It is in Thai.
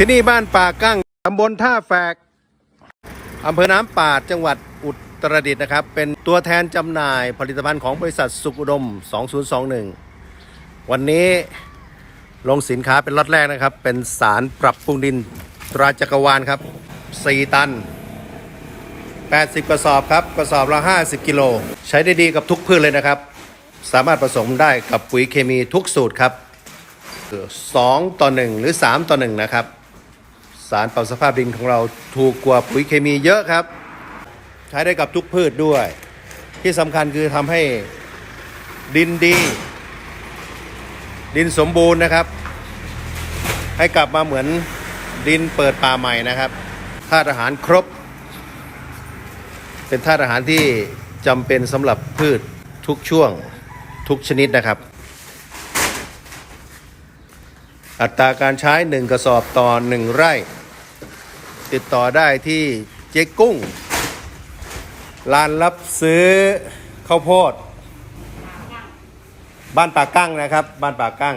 ที่นี่บ้านป่ากั้งตำบลท่าแฝกอำเภอน้ำปาดจังหวัดอุตรดิตถ์นะครับ เป็นตัวแทนจำหน่ายผลิตภัณฑ์ของบริษัทสุขอุดม 2021 วันนี้ลงสินค้าเป็นล็อตแรกนะครับ เป็นสารปรับปรุงดินตราจักรวาลครับ 4 ตัน 80 กระสอบครับ กระสอบละ 50 กิโล ใช้ได้ดีกับทุกพืชเลยนะครับ สามารถผสมได้กับปุ๋ยเคมีทุกสูตรครับ 2 ต่อ 1 หรือ 3 ต่อ 1 นะครับ สารปรับสภาพดินของเราถูกกว่าปุ๋ยเคมีเยอะครับ ใช้ได้กับทุกพืชด้วย ที่สำคัญคือทำให้ดินดี ดินสมบูรณ์นะครับ ให้กลับมาเหมือนดินเปิดป่าใหม่นะครับธาตุอาหารครบ เป็นธาตุอาหารที่จำเป็นสำหรับพืชทุกช่วงทุกชนิดนะครับ อัตราการใช้ 1 กระสอบต่อ 1 ไร่ ติดต่อได้ที่เจ๊กุ้งร้านรับซื้อข้าวโพด บ้านป่ากั้งนะครับ บ้านป่ากั้ง